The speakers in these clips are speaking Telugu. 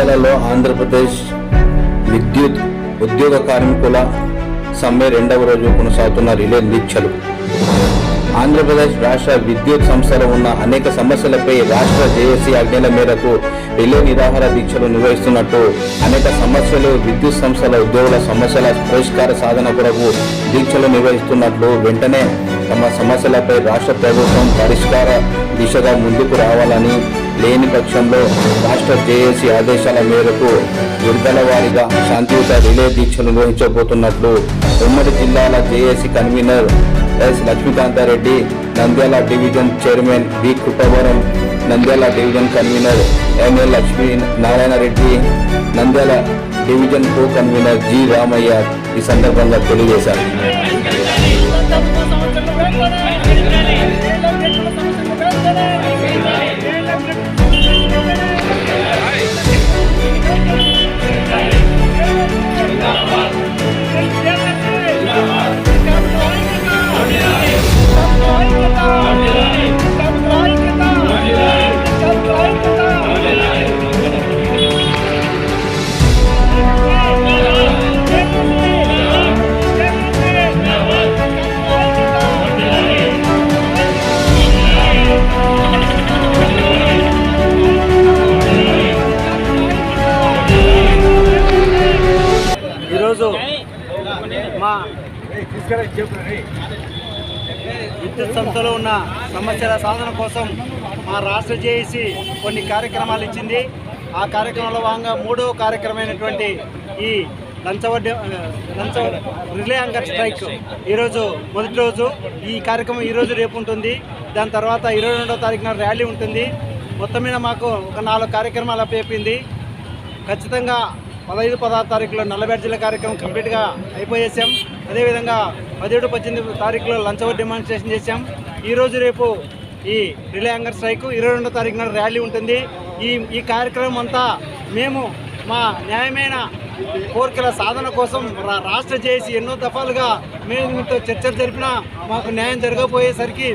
నంద్యాలలో ఆంధ్రప్రదేశ్ విద్యుత్ ఉద్యోగ కార్మికుల సమ్మె రెండవ రోజు కొనసాగుతున్న రిలే దీక్షలు ఆంధ్రప్రదేశ్ రాష్ట్ర విద్యుత్ సంస్థలో ఉన్న అనేక సమస్యలపై రాష్ట్ర జేఏసీ ఆజ్ఞల మేరకు రిలే నిరాహార దీక్షలు నిర్వహిస్తున్నట్టు అనేక సమస్యలు విద్యుత్ సంస్థల ఉద్యోగుల సమస్యల పరిష్కార సాధన కొరకు దీక్షలు నిర్వహిస్తున్నట్లు వెంటనే తమ సమస్యలపై రాష్ట్ర ప్రభుత్వం పరిష్కార దిశగా ముందుకు రావాలని లేని పక్షంలో రాష్ట్ర జేఏసీ ఆదేశాల మేరకు విడుదల వారీగా శాంతియుత రిలే దీక్షను నిర్వహించబోతున్నట్లు ఉమ్మడి జిల్లాల JAC convener S Lakshmikantha Reddy Nandyal division chairman B Krupavaram Nandyal division convener MA Lakshmi Narayana Reddy Nandyal division co convener G Ramaiah ఈ సందర్భంగా తెలియజేశారు. మా విద్యుత్ సంస్థలో ఉన్న సమస్యల సాధన కోసం మా రాష్ట్ర జేఏసీ కొన్ని కార్యక్రమాలు ఇచ్చింది. ఆ కార్యక్రమంలో భాగంగా మూడవ కార్యక్రమమైనటువంటి ఈ లంచవడ్డ లంచ రిలే అంగర్ స్ట్రైక్ ఈరోజు మొదటి రోజు. ఈ కార్యక్రమం ఈరోజు రేపు ఉంటుంది. దాని తర్వాత ఇరవై రెండవ తారీఖున ర్యాలీ ఉంటుంది. మొత్తం మీద మాకు ఒక నాలుగు కార్యక్రమాలు అప్పచెప్పింది. ఖచ్చితంగా పదహైదు పదహారు తారీఖులో నల్ల బ్యాడ్జీల కార్యక్రమం కంప్లీట్గా అయిపోయేసాం. అదేవిధంగా పదిహేడు పద్దెనిమిది తారీఖులో లంచ్ అవర్ డెమాన్స్ట్రేషన్ చేశాం ఈరోజు రేపు ఈ రిలే యాంగర్ స్ట్రైక్ ఇరవై రెండో తారీఖున ర్యాలీ ఉంటుంది. ఈ ఈ కార్యక్రమం అంతా మేము మా న్యాయమైన కోరికల సాధన కోసం రా- రాష్ట్ర చేసి ఎన్నో దఫాలుగా మేము మీతో చర్చలు జరిపినా మాకు న్యాయం జరగకపోయేసరికి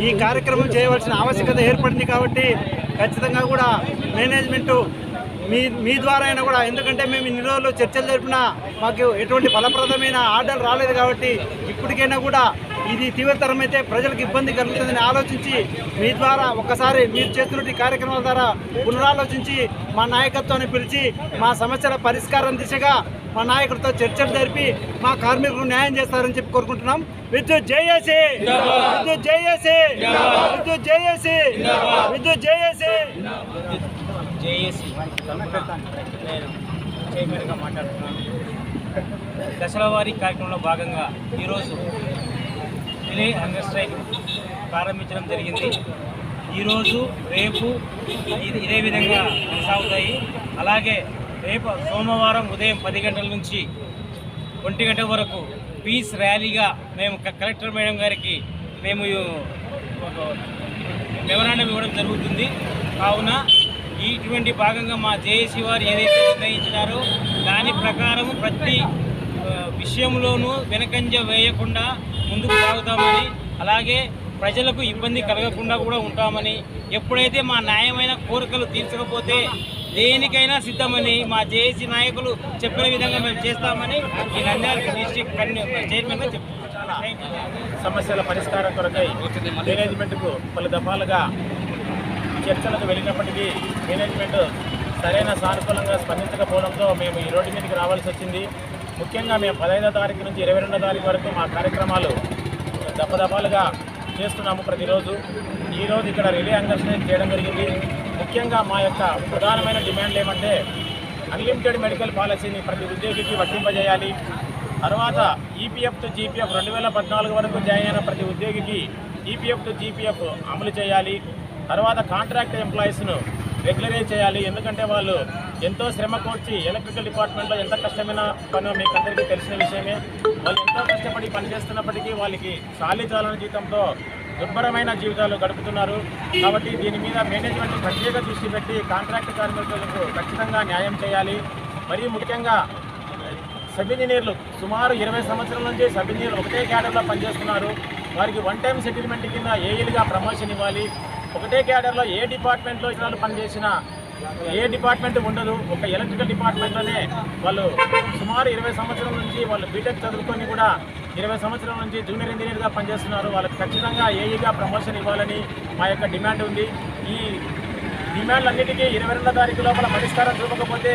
ఈ కార్యక్రమం చేయవలసిన ఆవశ్యకత ఏర్పడింది కాబట్టి ఖచ్చితంగా కూడా మేనేజ్మెంటు మీ మీ ద్వారా అయినా కూడా ఎందుకంటే మేము ఇన్ని రోజులు చర్చలు జరిపినా మాకు ఎటువంటి ఫలప్రదమైన ఆర్డర్ రాలేదు కాబట్టి ఇప్పటికైనా కూడా ఇది తీవ్రతరం అయితే ప్రజలకు ఇబ్బంది కలుగుతుందని ఆలోచించి మీ ద్వారా ఒక్కసారి మీరు చేస్తున్న ఈ కార్యక్రమాల ద్వారా పునరాలోచించి మా నాయకత్వాన్ని పిలిచి మా సమస్యల పరిష్కారం దిశగా మా నాయకుడితో చర్చలు జరిపి మా కార్మికులకు న్యాయం చేస్తారని చెప్పి కోరుకుంటున్నాం. విద్యుత్ జేఏసీ! విద్యుత్ జేఏసీ! విద్యుత్ జేఏసీ! విద్యుత్ జేఏసీ జేఏసీ నేను చైర్మన్గా మాట్లాడుతున్నాను. దశలవారీ కార్యక్రమంలో భాగంగా ఈరోజు రిలే హంగర్ స్ట్రైక్ ప్రారంభించడం జరిగింది. ఈరోజు రేపు ఇది ఇదే విధంగా కొనసాగుతాయి. అలాగే రేపు సోమవారం ఉదయం పది గంటల నుంచి ఒంటి గంట వరకు పీస్ ర్యాలీగా మేము క- కలెక్టర్ మేడం గారికి మేము ఒక మెమరాండం ఇవ్వడం జరుగుతుంది. కావున ఇటువంటి భాగంగా మా జేఏసీ వారు ఏదైతే నిర్ణయించినారో దాని ప్రకారం ప్రతి విషయంలోనూ వెనకంజ వేయకుండా ముందుకు సాగుతామని అలాగే ప్రజలకు ఇబ్బంది కలగకుండా కూడా ఉంటామని ఎప్పుడైతే మా న్యాయమైన కోరికలు తీర్చకపోతే దేనికైనా సిద్ధమని మా జేఏసీ నాయకులు చెప్పిన విధంగా మేము చేస్తామని ఈ నంద్యాల డిస్టిక్ చైర్మన్గా చెప్తున్నాం సమస్యల పరిష్కారం కొరకై మేనేజ్మెంట్కు పలు దఫాలుగా చర్చలకు వెళ్ళినప్పటికీ మేనేజ్మెంట్ సరైన సానుకూలంగా స్పందించకపోవడంతో మేము ఈ రోడ్డు మీదకి రావాల్సి వచ్చింది. ముఖ్యంగా మేము పదహైదో తారీఖు నుంచి ఇరవై రెండో తారీఖు వరకు మా కార్యక్రమాలు దప్పదపాలుగా చేస్తున్నాము ప్రతిరోజు. ఈరోజు ఇక్కడ రిలే అండర్స్టాండ్ చేయడం జరిగింది. ముఖ్యంగా మా యొక్క ప్రధానమైన డిమాండ్లు ఏమంటే అన్లిమిటెడ్ మెడికల్ పాలసీని ప్రతి ఉద్యోగికి వర్తింపజేయాలి. తర్వాత ఈపీఎఫ్ టు జీపీఎఫ్ రెండు వేల పద్నాలుగు వరకు జాయిన్ అయిన ప్రతి ఉద్యోగికి ఈపీఎఫ్ టు జీపీఎఫ్ అమలు చేయాలి. తర్వాత కాంట్రాక్ట్ ఎంప్లాయీస్ను రెగ్యులరైజ్ చేయాలి. ఎందుకంటే వాళ్ళు ఎంతో శ్రమ కోర్చి ఎలక్ట్రికల్ డిపార్ట్మెంట్లో ఎంత కష్టమైన పని మీకు అందరికీ తెలిసిన విషయమే. వాళ్ళు ఎంతో కష్టపడి పనిచేస్తున్నప్పటికీ వాళ్ళకి చాలీ చాలని జీతంతో దుర్భరమైన జీవితాలు గడుపుతున్నారు. కాబట్టి దీని మీద మేనేజ్మెంట్ ప్రత్యేక దృష్టి పెట్టి కాంట్రాక్ట్ కార్మికులకు ఖచ్చితంగా న్యాయం చేయాలి. మరియు ముఖ్యంగా సబ్ ఇంజనీర్లు సుమారు ఇరవై సంవత్సరాల నుంచి సబ్ ఇంజనీర్లు ఒకటే క్యాడర్లో పనిచేస్తున్నారు. వారికి వన్ టైం సెటిల్మెంట్ కింద ఏఈలుగా ప్రమోషన్ ఇవ్వాలి? ఒకటే క్యాడర్లో ఏ డిపార్ట్మెంట్లో ఇతరులు పనిచేసినా ఏ డిపార్ట్మెంట్ ఉండదు. ఒక ఎలక్ట్రికల్ డిపార్ట్మెంట్లోనే వాళ్ళు సుమారు ఇరవై సంవత్సరాల నుంచి వాళ్ళు బీటెక్ చదువుకొని కూడా ఇరవై సంవత్సరాల నుంచి జూనియర్ ఇంజనీర్గా పనిచేస్తున్నారు. వాళ్ళకి ఖచ్చితంగా ఏఈగా ప్రమోషన్ ఇవ్వాలని మా యొక్క డిమాండ్ ఉంది. ఈ డిమాండ్లన్నిటికీ ఇరవై రెండో తారీఖు లోపల పరిష్కారం చూపకపోతే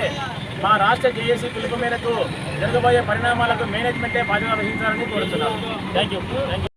మా రాష్ట్ర జేఏసీ పిలుపు మేరకు జరగబోయే పరిణామాలకు మేనేజ్మెంటే బాధ్యత వహించాలని కోరుతున్నాను థ్యాంక్ యూ. Thank you.